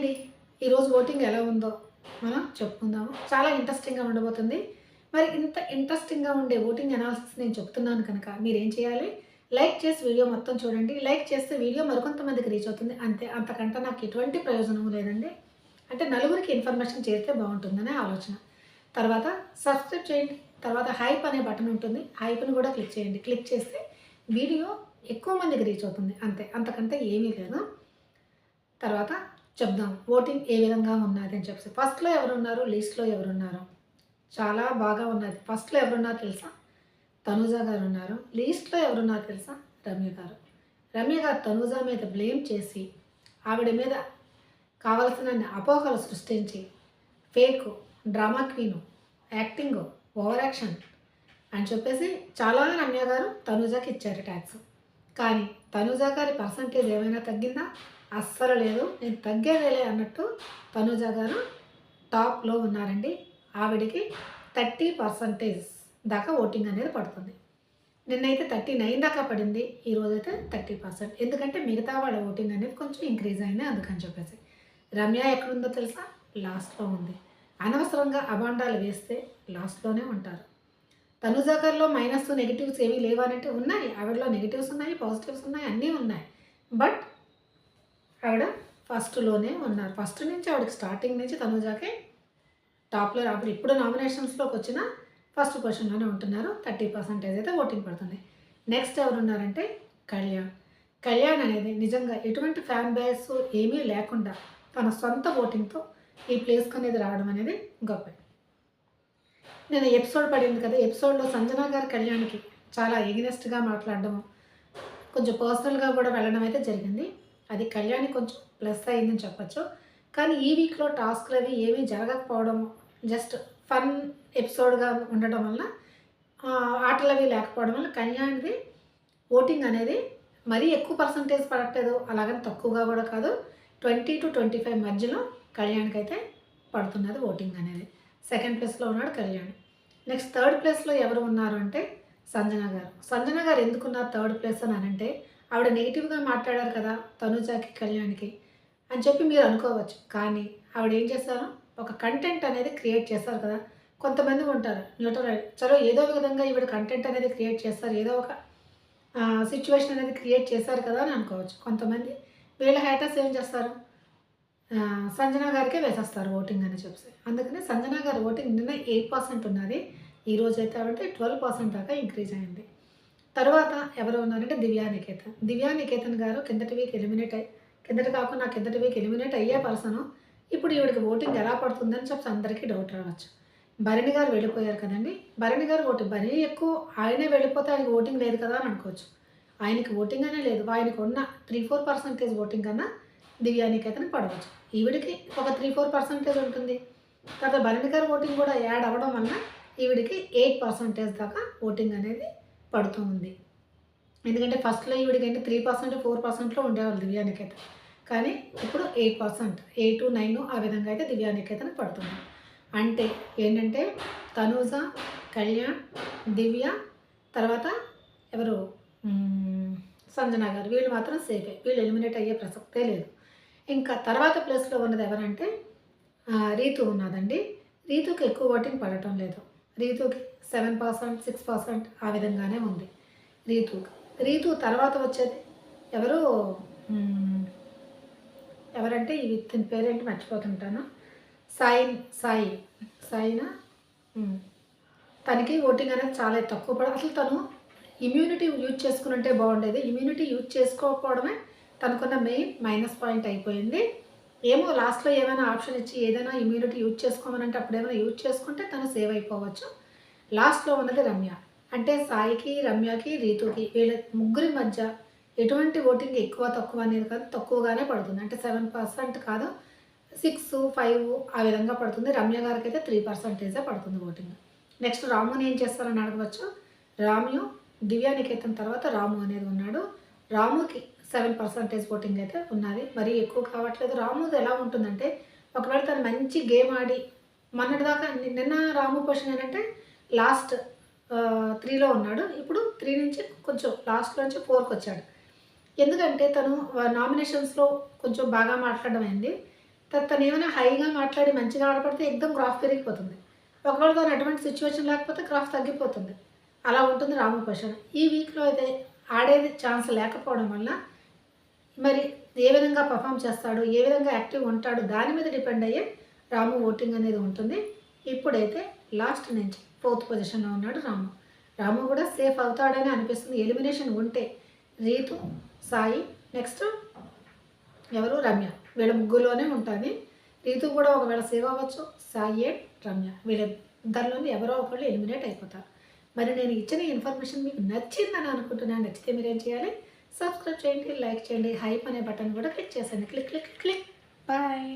అండి ఈరోజు ఓటింగ్ ఎలా ఉందో మనం చెప్పుకుందాము. చాలా ఇంట్రెస్టింగ్గా ఉండబోతుంది. మరి ఇంత ఇంట్రెస్టింగ్గా ఉండే ఓటింగ్ అనాలిసిస్ నేను చెప్తున్నాను కనుక మీరేం చేయాలి? లైక్ చేసి వీడియో మొత్తం చూడండి. లైక్ చేస్తే వీడియో మరికొంతమందికి రీచ్ అవుతుంది. అంతే అంతకంటే నాకు ఎటువంటి ప్రయోజనం లేదండి. అంటే నలుగురికి ఇన్ఫర్మేషన్ చేస్తే బాగుంటుందనే ఆలోచన. తర్వాత సబ్స్క్రైబ్ చేయండి. తర్వాత హైప్ అనే బటన్ ఉంటుంది. హైప్ని కూడా క్లిక్ చేయండి. క్లిక్ చేస్తే వీడియో ఎక్కువ మందికి రీచ్ అవుతుంది. అంతే అంతకంటే ఏమీ లేదు. తర్వాత చెప్దాం. ఓటింగ్ ఏ విధంగా ఉన్నది అని చెప్పేసి. ఫస్ట్లో ఎవరున్నారు? లిస్ట్లో ఎవరున్నారు? చాలా బాగా ఉన్నది. ఫస్ట్లో ఎవరున్నారు తెలుసా? తనుజ గారు ఉన్నారు. లీస్ట్లో ఎవరున్నారు తెలుసా? రమ్య గారు. రమ్య గారు తనుజ మీద బ్లేమ్ చేసి ఆవిడ మీద కావలసిన అపోహలు సృష్టించి fake drama queen acting over action అని చెప్పేసి చాలా రమ్య గారు తనుజాకి ఇచ్చారు ట్యాక్స్. కానీ తనుజ గారి పర్సంటేజ్ ఏమైనా తగ్గిందా? అస్సలు లేదు. నేను తగ్గేదేలే అన్నట్టు తనుజ గారు టాప్లో ఉన్నారండి. ఆవిడకి థర్టీ పర్సంటేజ్ దాకా ఓటింగ్ అనేది పడుతుంది. నిన్నైతే థర్టీ నైన్ దాకా పడింది. ఈరోజు అయితే థర్టీ పర్సెంట్. ఎందుకంటే మిగతా వాళ్ళ ఓటింగ్ అనేది కొంచెం ఇంక్రీజ్ అయింది అందుకని చెప్పేసి. రమ్య ఎక్కడుందో తెలుసా? లాస్ట్లో ఉంది. అనవసరంగా అబాండాలు వేస్తే లాస్ట్లోనే ఉంటారు. తనుజాకర్లో మైనస్ నెగిటివ్స్ ఏమీ లేవనంటే ఉన్నాయి. ఆవిడలో నెగిటివ్స్ ఉన్నాయి పాజిటివ్స్ ఉన్నాయి అన్నీ ఉన్నాయి. బట్ ఆవిడ ఫస్ట్లోనే ఉన్నారు. ఫస్ట్ నుంచి ఆవిడకి స్టార్టింగ్ నుంచి తనుజాకే టాప్లో అప్పుడు ఇప్పుడు నామినేషన్స్లోకి వచ్చిన ఫస్ట్ పొజిషన్లోనే ఉంటున్నారు. థర్టీ పర్సెంటేజ్ అయితే ఓటింగ్ పడుతుంది. నెక్స్ట్ ఎవరు ఉన్నారంటే కళ్యాణ్. కళ్యాణ్ అనేది నిజంగా ఎటువంటి ఫ్యాన్ బేస్ ఏమీ లేకుండా తన సొంత ఓటింగ్తో ఈ ప్లేస్కి అనేది రావడం అనేది గొప్ప నేను ఎపిసోడ్ పడింది కదా ఎపిసోడ్లో సంజన గారి కళ్యాణ్కి చాలా ఎగినెస్ట్గా మాట్లాడడం కొంచెం పర్సనల్గా కూడా వెళ్ళడం అయితే జరిగింది. అది కళ్యాణి కొంచెం ప్లస్ అయిందని చెప్పచ్చు. కానీ ఈ వీక్లో టాస్క్లు అవి ఏమీ జరగకపోవడం జస్ట్ ఫన్ ఎపిసోడ్గా ఉండటం వల్ల ఆటలు అవి లేకపోవడం వల్ల కళ్యాణ్ది ఓటింగ్ అనేది మరీ ఎక్కువ పర్సంటేజ్ పడట్లేదు. అలాగని తక్కువగా కూడా కాదు. ట్వంటీ టు ట్వంటీ ఫైవ్ మధ్యలో కళ్యాణ్కి అయితే పడుతున్నది ఓటింగ్ అనేది. సెకండ్ ప్లేస్లో ఉన్నాడు కళ్యాణ్. నెక్స్ట్ థర్డ్ ప్లేస్లో ఎవరు ఉన్నారు అంటే సంజన గారు. సంజన గారు ఎందుకున్నారు థర్డ్ ప్లేస్ అని అంటే ఆవిడ నెగిటివ్గా మాట్లాడారు కదా తనుజాకి కళ్యాణ్కి అని చెప్పి మీరు అనుకోవచ్చు. కానీ ఆవిడ ఏం చేస్తారు? ఒక కంటెంట్ అనేది క్రియేట్ చేస్తారు కదా. కొంతమంది ఉంటారు. న్యూట్రల్ చలో ఏదో విధంగా ఈవిడ కంటెంట్ అనేది క్రియేట్ చేస్తారు. ఏదో ఒక సిచ్యువేషన్ అనేది క్రియేట్ చేశారు కదా అని అనుకోవచ్చు. కొంతమంది వీళ్ళ హ్యాటర్స్ ఏం చేస్తారు? సంజన గారికే వేసేస్తారు ఓటింగ్ అని చెప్పి. అందుకనే సంజన గారి ఓటింగ్ నిన్న ఎయిట్ పర్సెంట్ ఉన్నది. ఈ రోజు అయితే అంటే ట్వెల్వ్ పర్సెంట్ దాకా ఇంక్రీజ్ అయింది. తర్వాత ఎవరు ఉన్నారంటే దివ్యా నికేతన్ దివ్యా నికేతన్ గారు కిందటి వీక్ ఎలిమినేట్ అయ్యి కిందటి కాకుండా కిందటి వీక్ ఎలిమినేట్ అయ్యే పర్సన్. ఇప్పుడు ఈవిడికి ఓటింగ్ ఎలా పడుతుందని చెప్పి అందరికీ డౌట్ రావచ్చు. భరణి గారు వెళ్ళిపోయారు కదండి. భరణి గారు ఓటింగ్ భరణి ఎక్కువ ఆయనే వెళ్ళిపోతే ఆయనకి ఓటింగ్ లేదు కదా అని అనుకోవచ్చు. ఆయనకి ఓటింగ్ అనే లేదు. ఆయనకు ఉన్న త్రీ ఫోర్ పర్సెంటేజ్ ఓటింగ్ కన్నా దివ్యానికేతన్ పడవచ్చు. ఈవిడికి ఒక త్రీ ఫోర్ పర్సెంటేజ్ ఉంటుంది. తర్వాత భరణి గారి ఓటింగ్ కూడా యాడ్ అవ్వడం వల్ల ఈవిడికి ఎయిట్ పర్సెంటేజ్ దాకా ఓటింగ్ అనేది పడుతూ ఉంది ఎందుకంటే ఫస్ట్లో ఈవిడికి అంటే త్రీ పర్సెంట్ ఫోర్ పర్సెంట్లో ఉండేవాళ్ళు దివ్యానికి కానీ ఇప్పుడు ఎయిట్ పర్సెంట్ ఎయిట్ నైన్ ఆ విధంగా అయితే దివ్యానికి పడుతుంది. అంటే ఏంటంటే తనూజ కళ్యాణ్ దివ్య తర్వాత ఎవరు? సంజన గారు. వీళ్ళు మాత్రం సేఫే వీళ్ళు ఎలిమినేట్ అయ్యే ప్రసక్తే లేదు. ఇంకా తర్వాత ప్లేస్లో ఉన్నది ఎవరంటే రీతు ఉన్నదండి రీతుకి ఎక్కువ ఓటింగ్ పడటం లేదు. రీతుకి సెవెన్ పర్సెంట్ సిక్స్ పర్సెంట్ ఆ విధంగానే ఉంది. రీతు రీతు తర్వాత వచ్చేది ఎవరు ఎవరంటే ఈ తన పేరేంటి మర్చిపోతుంటాను. సాయి సాయి సాయినా? తనకి ఓటింగ్ అనేది చాలా తక్కువ పడ అసలు తను ఇమ్యూనిటీ యూజ్ చేసుకుని ఉంటే బాగుండేది. ఇమ్యూనిటీ యూజ్ చేసుకోకపోవడమే తనకున్న మెయిన్ మైనస్ పాయింట్ అయిపోయింది. ఏమో లాస్ట్లో ఏమైనా ఆప్షన్ ఇచ్చి ఏదైనా ఇమ్యూనిటీ యూజ్ చేసుకోమనంటే అప్పుడు ఏమైనా యూజ్ చేసుకుంటే తను సేవ్ అయిపోవచ్చు. లాస్ట్లో ఉన్నది రమ్య. అంటే సాయికి రమ్యకి రీతుకి వీళ్ళ ముగ్గురి మధ్య ఎటువంటి ఓటింగ్ ఎక్కువ తక్కువ అనేది కాదు తక్కువగానే పడుతుంది. అంటే సెవెన్ పర్సెంట్ కాదు సిక్స్ ఫైవ్ ఆ విధంగా పడుతుంది. రమ్య గారికి అయితే త్రీ పర్సెంటేజే పడుతుంది ఓటింగ్. నెక్స్ట్ రాముని ఏం చేస్తారని అడగవచ్చు. రామ్యు దివ్యా నికేతన్ తర్వాత రాము అనేది ఉన్నాడు. రాముకి సెవెన్ పర్సెంటేజ్ ఓటింగ్ అయితే ఉన్నది. మరీ ఎక్కువ కావట్లేదు. రాముది ఎలా ఉంటుందంటే ఒకవేళ తను మంచి గేమ్ ఆడి మొన్నటిదాకా నిన్న రాము పొజిషన్ ఏంటంటే లాస్ట్ త్రీలో ఉన్నాడు. ఇప్పుడు త్రీ నుంచి కొంచెం లాస్ట్లో నుంచి ఫోర్కి వచ్చాడు. ఎందుకంటే తను నామినేషన్స్లో కొంచెం బాగా మాట్లాడడం అయింది. తను ఏమైనా హైగా మాట్లాడి మంచిగా ఆడపడితే ఎక్దం గ్రాఫ్ పెరిగిపోతుంది. ఒకవేళ తను అటువంటి సిచ్యువేషన్ లేకపోతే గ్రాఫ్ తగ్గిపోతుంది. అలా ఉంటుంది రాము ఈ వీక్లో అయితే ఆడేది ఛాన్స్ లేకపోవడం వల్ల మరి ఏ విధంగా పర్ఫామ్ చేస్తాడు ఏ విధంగా యాక్టివ్ ఉంటాడు దాని మీద డిపెండ్ అయ్యే రాము ఓటింగ్ అనేది ఉంటుంది. ఇప్పుడైతే లాస్ట్ నుంచి ఫోర్త్ పొజిషన్లో ఉన్నాడు రాము. రాము కూడా సేఫ్ అవుతాడని అనిపిస్తుంది. ఎలిమినేషన్ ఉంటే రీతు సాయి నెక్స్ట్ ఎవరు? రమ్య. వీళ్ళ ముగ్గురులోనే ఉంటుంది రీతు కూడా ఒకవేళ సేవ్ అవ్వచ్చు సాయి అండ్ రమ్య. వీళ్ళిద్దరిలోని ఎవరో ఒకళ్ళు ఎలిమినేట్ అయిపోతారు. మరి నేను ఇచ్చిన ఇన్ఫర్మేషన్ మీకు నచ్చిందని అనుకుంటున్నాను. నచ్చితే మీరు ఏం చేయాలి? సబ్స్క్రైబ్ చేయండి లైక్ చేయండి. హైప్ అనే బటన్ కూడా క్లిక్ చేసండి క్లిక్ క్లిక్ క్లిక్. బాయ్.